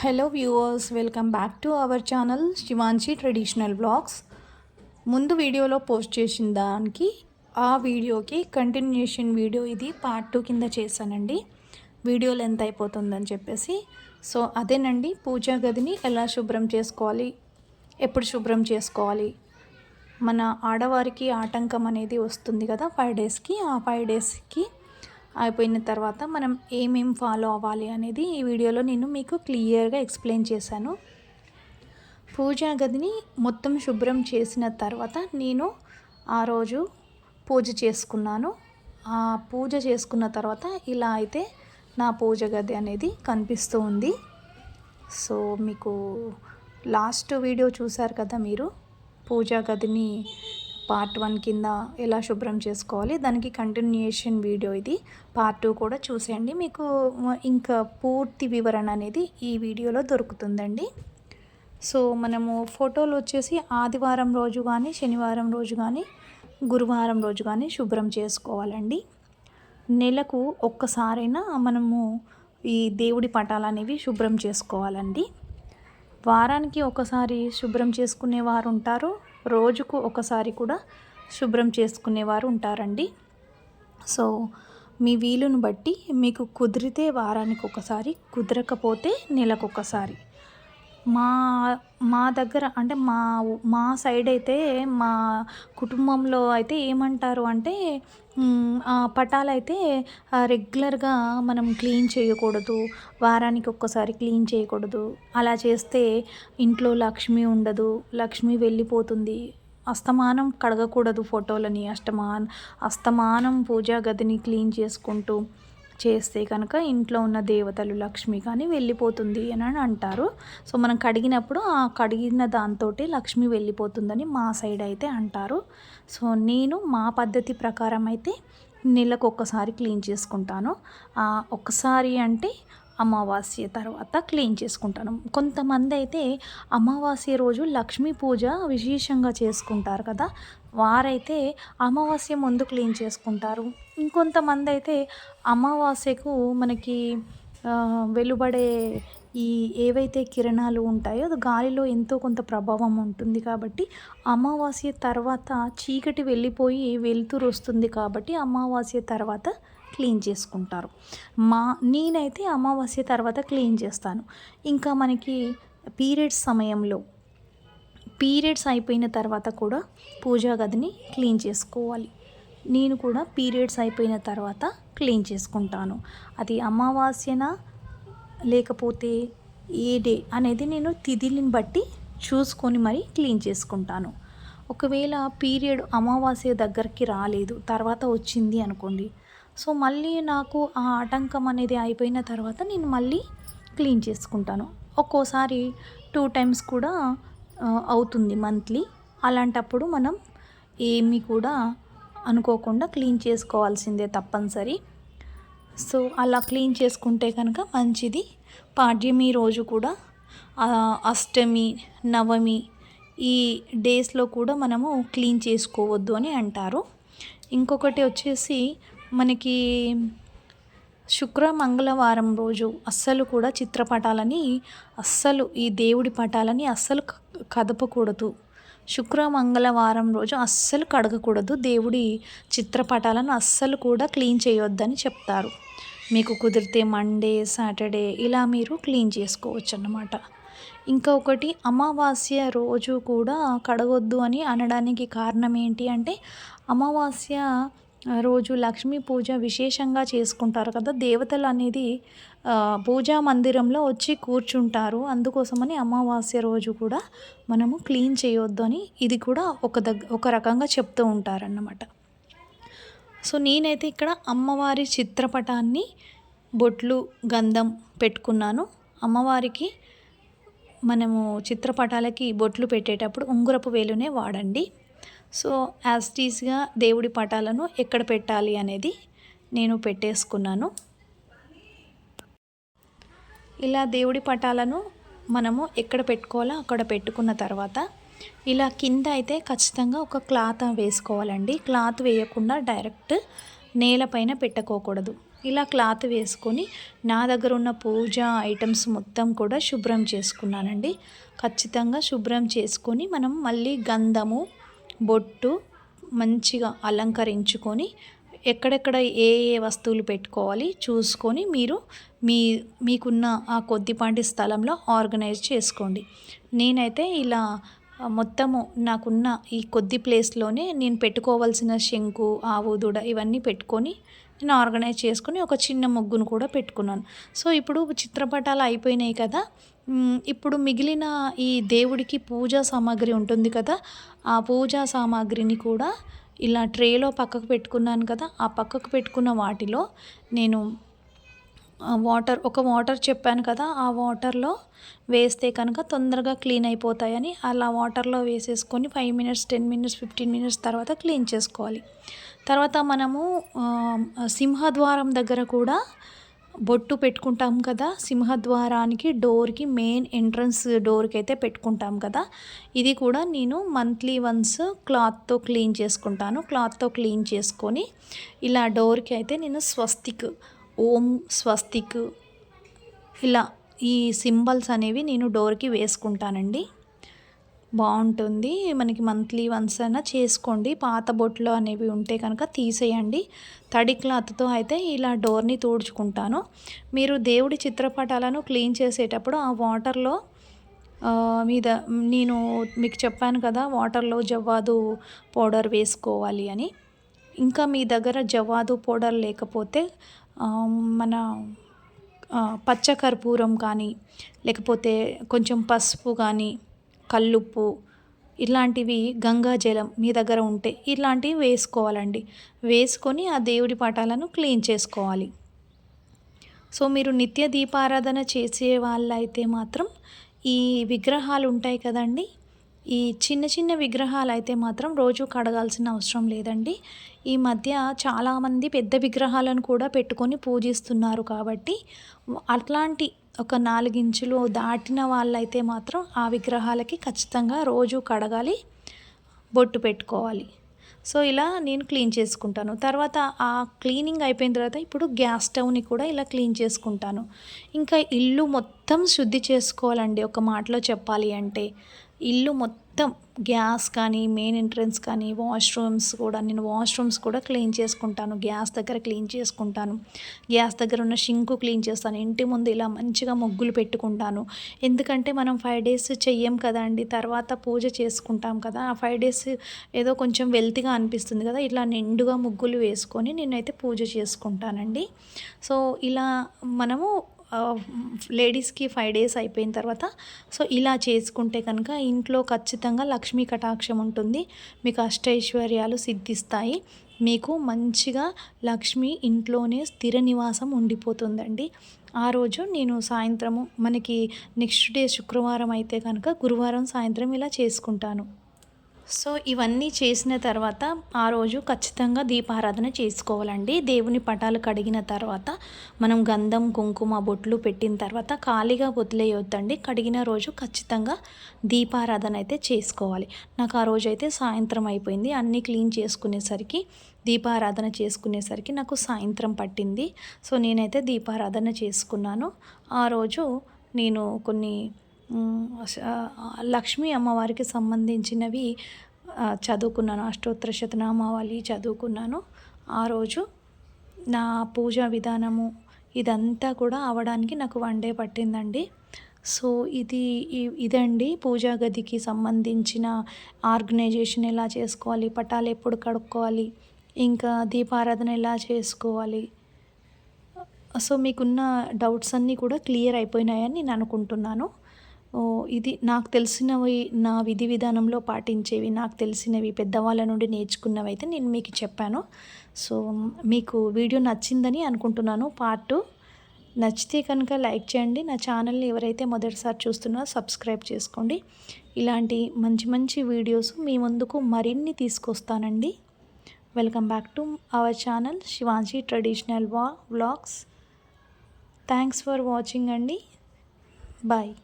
Hello viewers welcome back to our channel Shivanshi traditional blogs ముందు వీడియోలో post చేసిన దానికి ఆ వీడియోకి కంటిన్యూషన్ వీడియో ఇది పార్ట్ టూ కింద చేశానండి. వీడియో లెంత్ అయిపోతుందని చెప్పేసి. సో అదేనండి పూజా గదిని ఎలా శుభ్రం చేసుకోవాలి? ఎప్పుడు శుభ్రం చేసుకోవాలి? మన ఆడవారికి ఆటంకం అనేది వస్తుంది కదా ఫైవ్ డేస్కి ఆ ఫైవ్ డేస్కి అయిపోయిన తర్వాత మనం ఏమేం ఫాలో అవ్వాలి అనేది ఈ వీడియోలో నేను మీకు క్లియర్గా ఎక్స్ప్లెయిన్ చేశాను. పూజా గదిని మొత్తం శుభ్రం చేసిన తర్వాత నేను ఆ రోజు పూజ చేసుకున్నాను. ఆ పూజ చేసుకున్న తర్వాత ఇలా అయితే నా పూజ గది అనేది కనిపిస్తూ ఉంది. సో మీకు లాస్ట్ వీడియో చూశారు కదా మీరు? పూజా గదిని పార్ట్ వన్ కింద ఎలా శుభ్రం చేసుకోవాలి దానికి కంటిన్యూయేషన్ వీడియో ఇది. పార్ట్ టూ కూడా చూసేయండి. మీకు ఇంకా పూర్తి వివరణ అనేది ఈ వీడియోలో దొరుకుతుందండి. సో మనము ఫోటోలు వచ్చేసి ఆదివారం రోజు కానీ శనివారం రోజు కానీ గురువారం రోజు కానీ శుభ్రం చేసుకోవాలండి. నెలకు ఒక్కసారైనా మనము ఈ దేవుడి పటాలు అనేవి శుభ్రం చేసుకోవాలండి. వారానికి ఒకసారి శుభ్రం చేసుకునే వారు ఉంటారు. రోజుకు ఒకసారి కూడా శుభ్రం చేసుకునేవారు ఉంటారండి. సో మీ వీలును బట్టి మీకు కుదిరితే వారానికి ఒకసారి కుదరకపోతే నెలకొకసారి. మా మా దగ్గర అంటే మా మా సైడ్ అయితే మా కుటుంబంలో అయితే ఏమంటారు అంటే ఆ పటాలు అయితే రెగ్యులర్గా మనం క్లీన్ చేయకూడదు. వారానికి ఒక్కసారి క్లీన్ చేయకూడదు. అలా చేస్తే ఇంట్లో లక్ష్మి ఉండదు. లక్ష్మి వెళ్ళిపోతుంది. అస్తమానం కడగకూడదు ఫోటోలని. అష్టమాన్ అస్తమానం పూజా గదిని క్లీన్ చేసుకుంటూ చేస్తే కనుక ఇంట్లో ఉన్న దేవతలు లక్ష్మి కానీ వెళ్ళిపోతుంది అని అంటారు. సో మనం కడిగినప్పుడు ఆ కడిగిన దాంతో లక్ష్మి వెళ్ళిపోతుందని మా సైడ్ అయితే అంటారు. సో నేను మా పద్ధతి ప్రకారం అయితే నెలకు ఒక్కసారి క్లీన్ చేసుకుంటాను. ఒక్కసారి అంటే అమావాస్య తర్వాత క్లీన్ చేసుకుంటాను. కొంతమంది అయితే అమావాస్య రోజు లక్ష్మీ పూజ విశేషంగా చేసుకుంటారు కదా. వారైతే అమావాస్య ముందు క్లీన్ చేసుకుంటారు. ఇంకొంతమంది అయితే అమావాస్యకు మనకి వెలువడే ఈ ఏవైతే కిరణాలు ఉంటాయో అది గాలిలో ఎంతో కొంత ప్రభావం ఉంటుంది కాబట్టి అమావాస్య తర్వాత చీకటి వెళ్ళిపోయి వెలుతురు వస్తుంది కాబట్టి అమావాస్య తర్వాత క్లీన్ చేసుకుంటారు. మా నేనైతే అమావాస్య తర్వాత క్లీన్ చేస్తాను. ఇంకా మనకి పీరియడ్స్ సమయంలో పీరియడ్స్ అయిపోయిన తర్వాత కూడా పూజా గదిని క్లీన్ చేసుకోవాలి. నేను కూడా పీరియడ్స్ అయిపోయిన తర్వాత క్లీన్ చేసుకుంటాను. అది అమావాస్యన లేకపోతే ఏ డే అనేది నేను తిథిని బట్టి చూసుకొని మరీ క్లీన్ చేసుకుంటాను. ఒకవేళ పీరియడ్ అమావాస్య దగ్గరికి రాలేదు తర్వాత వచ్చింది అనుకోండి సో మళ్ళీ నాకు ఆ ఆటంకం అనేది అయిపోయిన తర్వాత నేను మళ్ళీ క్లీన్ చేసుకుంటాను. ఒక్కోసారి టూ టైమ్స్ కూడా అవుతుంది మంత్లీ. అలాంటప్పుడు మనం ఏమి కూడా అనుకోకుండా క్లీన్ చేసుకోవాల్సిందే తప్పనిసరి. సో అలా క్లీన్ చేసుకుంటే కనుక మంచిది. పాడ్యమి రోజు కూడా అష్టమి నవమి ఈ డేస్లో కూడా మనము క్లీన్ చేసుకోవద్దు అని అంటారు. ఇంకొకటి వచ్చేసి మనకి శుక్ర మంగళవారం రోజు అస్సలు కూడా చిత్రపటాలని అస్సలు ఈ దేవుడి పటాలని అస్సలు కదపకూడదు. శుక్ర మంగళవారం రోజు అస్సలు కడగకూడదు. దేవుడి చిత్రపటాలను అస్సలు కూడా క్లీన్ చేయొద్దని చెప్తారు. మీకు కుదిరితే మండే సాటర్డే ఇలా మీరు క్లీన్ చేసుకోవచ్చు అన్నమాట ఇంకా ఒకటి అమావాస్య రోజు కూడా కడగొద్దు అని అనడానికి కారణం ఏంటి అంటే అమావాస్య రోజు లక్ష్మీ పూజ విశేషంగా చేసుకుంటారు కదా. దేవతలు అనేది పూజా మందిరంలో వచ్చి కూర్చుంటారు. అందుకోసమని అమావాస్య రోజు కూడా మనము క్లీన్ చేయొద్దు అని ఇది కూడా ఒక దగ్గ ఒక రకంగా చెప్తూ ఉంటారన్నమాట. సో నేనైతే ఇక్కడ అమ్మవారి చిత్రపటాన్ని బొట్లు గంధం పెట్టుకున్నాను. అమ్మవారికి మనము చిత్రపటాలకి బొట్లు పెట్టేటప్పుడు ఉంగురపు వేలునే వాడండి. సో యాస్టీస్గా దేవుడి పటాలను ఎక్కడ పెట్టాలి అనేది నేను పెట్టేసుకున్నాను. ఇలా దేవుడి పటాలను మనము ఎక్కడ పెట్టుకోవాలో అక్కడ పెట్టుకున్న తర్వాత ఇలా కింద అయితే ఖచ్చితంగా ఒక క్లాత్ వేసుకోవాలండి. క్లాత్ వేయకుండా డైరెక్ట్ నేలపైన పెట్టుకోకూడదు. ఇలా క్లాత్ వేసుకొని నా దగ్గర ఉన్న పూజ ఐటమ్స్ మొత్తం కూడా శుభ్రం చేసుకున్నానండి. ఖచ్చితంగా శుభ్రం చేసుకొని మనం మళ్ళీ గంధము బొట్టు మంచిగా అలంకరించుకొని ఎక్కడెక్కడ ఏ ఏ వస్తువులు పెట్టుకోవాలి చూసుకొని మీరు మీ మీకున్న ఆ కొద్దిపాటి స్థలంలో ఆర్గనైజ్ చేసుకోండి. నేనైతే ఇలా మొత్తము నాకున్న ఈ కొద్ది ప్లేస్లోనే నేను పెట్టుకోవాల్సిన శంకు ఆవు దూడ ఇవన్నీ పెట్టుకొని నేను ఆర్గనైజ్ చేసుకుని ఒక చిన్న ముగ్గును కూడా పెట్టుకున్నాను. సో ఇప్పుడు చిత్రపటాలు అయిపోయినాయి కదా ఇప్పుడు మిగిలిన ఈ దేవుడికి పూజా సామాగ్రి ఉంటుంది కదా ఆ పూజా సామాగ్రిని కూడా ఇలా ట్రేలో పక్కకు పెట్టుకున్నాను కదా ఆ పక్కకు పెట్టుకున్న వాటిలో నేను వాటర్ ఒక వాటర్ చెప్పాను కదా ఆ వాటర్లో వేస్తే కనుక తొందరగా క్లీన్ అయిపోతాయని అలా వాటర్లో వేసేసుకొని five minutes ten minutes fifteen minutes తర్వాత క్లీన్ చేసుకోవాలి. తర్వాత మనము సింహద్వారం దగ్గర కూడా బొట్టు పెట్టుకుంటాం కదా సింహద్వారానికి డోర్కి మెయిన్ ఎంట్రన్స్ డోర్కి అయితే పెట్టుకుంటాం కదా. ఇది కూడా నేను మంత్లీ వన్స్ క్లాత్తో క్లీన్ చేసుకుంటాను. క్లాత్తో క్లీన్ చేసుకొని ఇలా డోర్కి అయితే నేను స్వస్తిక్ ఓం స్వస్తిక్ ఇలా ఈ సింబల్స్ అనేవి నేను డోర్కి వేసుకుంటానండి. బాగుంటుంది. మనకి మంత్లీ వన్స్ అయినా చేసుకోండి. పాత బొట్లు అనేవి ఉంటే కనుక తీసేయండి. తడి క్లాత్తో అయితే ఇలా డోర్ని తుడుచుకుంటాను. మీరు దేవుడి చిత్రపటాలను క్లీన్ చేసేటప్పుడు ఆ వాటర్లో మీద నేను మీకు చెప్పాను కదా వాటర్లో జవ్వాదు పౌడర్ వేసుకోవాలి అని. ఇంకా మీ దగ్గర జవ్వాదు పౌడర్ లేకపోతే మన పచ్చకర్పూరం కానీ లేకపోతే కొంచెం పసుపు కానీ కల్లుప్పు ఇలాంటివి గంగాజలం మీ దగ్గర ఉంటే ఇలాంటివి వేసుకోవాలండి. వేసుకొని ఆ దేవుడి పటాలను క్లీన్ చేసుకోవాలి. సో మీరు నిత్య దీపారాధన చేసే వాళ్ళైతే మాత్రం ఈ విగ్రహాలు ఉంటాయి కదండి. ఈ చిన్న చిన్న విగ్రహాలు అయితే మాత్రం రోజు కడగాల్సిన అవసరం లేదండి. ఈ మధ్య చాలామంది పెద్ద విగ్రహాలను కూడా పెట్టుకొని పూజిస్తున్నారు కాబట్టి అట్లాంటి ఒక నాలుగించులు దాటిన వాళ్ళైతే మాత్రం ఆ విగ్రహాలకి ఖచ్చితంగా రోజు కడగాలి బొట్టు పెట్టుకోవాలి. సో ఇలా నేను క్లీన్ చేసుకుంటాను. తర్వాత ఆ క్లీనింగ్ అయిపోయిన తర్వాత ఇప్పుడు గ్యాస్ స్టవ్ని కూడా ఇలా క్లీన్ చేసుకుంటాను. ఇంకా ఇల్లు మొత్తం శుద్ధి చేసుకోవాలండి ఒక మాటలో చెప్పాలి అంటే. ఇల్లు మొత్తం గ్యాస్ కానీ మెయిన్ ఎంట్రన్స్ కానీ వాష్రూమ్స్ కూడా నేను వాష్రూమ్స్ కూడా క్లీన్ చేసుకుంటాను. గ్యాస్ దగ్గర క్లీన్ చేసుకుంటాను. గ్యాస్ దగ్గర ఉన్న షింకు క్లీన్ చేస్తాను. ఇంటి ముందు ఇలా మంచిగా ముగ్గులు పెట్టుకుంటాను. ఎందుకంటే మనం ఫైవ్ డేస్ చెయ్యం కదండి తర్వాత పూజ చేసుకుంటాం కదా. ఆ ఫైవ్ డేస్ ఏదో కొంచెం వెల్తిగా అనిపిస్తుంది కదా. ఇట్లా నిండుగా ముగ్గులు వేసుకొని నేనైతే పూజ చేసుకుంటానండి. సో ఇలా మనము లేడీస్కి ఫైవ్ డేస్ అయిపోయిన తర్వాత సో ఇలా చేసుకుంటే కనుక ఇంట్లో ఖచ్చితంగా లక్ష్మీ కటాక్షం ఉంటుంది. మీకు అష్టైశ్వర్యాలు సిద్ధిస్తాయి. మీకు మంచిగా లక్ష్మి ఇంట్లోనే స్థిర నివాసం ఉండిపోతుందండి. ఆ రోజు నేను సాయంత్రము మనకి నెక్స్ట్ డే శుక్రవారం అయితే కనుక గురువారం సాయంత్రం ఇలా చేసుకుంటాను. సో ఇవన్నీ చేసిన తర్వాత ఆ రోజు ఖచ్చితంగా దీపారాధన చేసుకోవాలండి. దేవుని పటాలు కడిగిన తర్వాత మనం గంధం కుంకుమ బొట్లు పెట్టిన తర్వాత ఖాళీగా వదిలేయొద్దండి. కడిగిన రోజు ఖచ్చితంగా దీపారాధన అయితే చేసుకోవాలి. నాకు ఆ రోజు అయితే సాయంత్రం అయిపోయింది. అన్నీ క్లీన్ చేసుకునేసరికి దీపారాధన చేసుకునేసరికి నాకు సాయంత్రం పట్టింది. సో నేనైతే దీపారాధన చేసుకున్నాను. ఆ రోజు నేను కొన్ని లక్ష్మీ అమ్మవారికి సంబంధించినవి చదువుకున్నాను. అష్టోత్తర శతనామావళి చదువుకున్నాను. ఆ రోజు నా పూజా విధానము ఇదంతా కూడా అవడానికి నాకు వన్ డే పట్టిందండి. సో ఇది ఇదండి పూజా గదికి సంబంధించిన ఆర్గనైజేషన్ ఎలా చేసుకోవాలి పటాలు ఎప్పుడు కడుక్కోవాలి ఇంకా దీపారాధన ఎలా చేసుకోవాలి. సో మీకున్న డౌట్స్ అన్నీ కూడా క్లియర్ అయిపోయినాయని నేను అనుకుంటున్నాను. ఇది నాకు తెలిసినవి నా విధి విధానంలో పాటించేవి నాకు తెలిసినవి పెద్దవాళ్ళ నుండి నేర్చుకున్నవి అయితే నేను మీకు చెప్పాను. సో మీకు వీడియో నచ్చిందని అనుకుంటున్నాను. పార్ట్ నచ్చితే కనుక లైక్ చేయండి. నా ఛానల్ని ఎవరైతే మొదటిసారి చూస్తున్నారో సబ్స్క్రైబ్ చేసుకోండి. ఇలాంటి మంచి మంచి వీడియోస్ మీ ముందుకు మరిన్ని తీసుకొస్తానండి. Welcome back to our channel Shivanshi traditional వా వ్లాగ్స్ థ్యాంక్స్ ఫర్ వాచింగ్ అండి. బాయ్